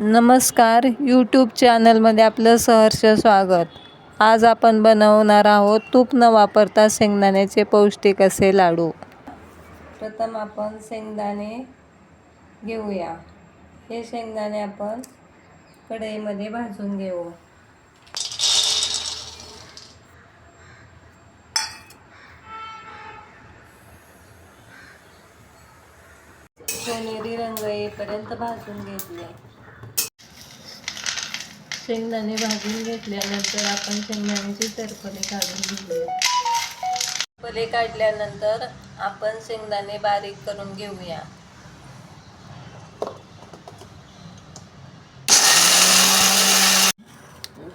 नमस्कार यूट्यूब चॅनलमध्ये आपलं सहर्ष स्वागत. आज आपण बनवणार आहोत तूप न वापरता शेंगदाण्याचे पौष्टिक असे लाडू. प्रथम आपण शेंगदाणे घेऊया. हे शेंगदाणे आपण कढईमध्ये भाजून घेऊ. सोनेरी रंग येईपर्यंत भाजून घेतले. शेंगदाणे भाजून घेतल्यानंतर आपण शेंगदाण्याची टरफले काढून घेऊया. टरफले काढल्यानंतर आपण शेंगदाणे बारीक करून घेऊया.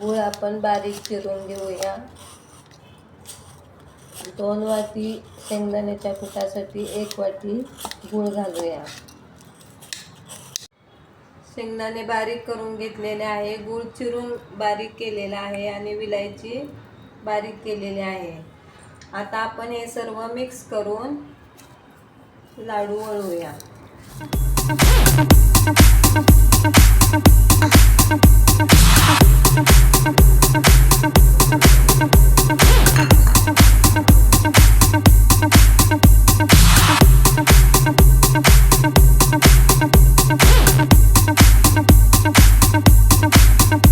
गूळ आपण बारीक चिरून घेऊया. दोन वाटी शेंगदाण्याच्या कुटासाठी एक वाटी गूळ घालूया. शेंगदाणे बारीक करून घेतलेले आहे. गूळ चिरून बारीक केलेला आहे आणि विलायची बारीक केलेली आहे. आता आपण हे सर्व मिक्स करून लाडू वळूया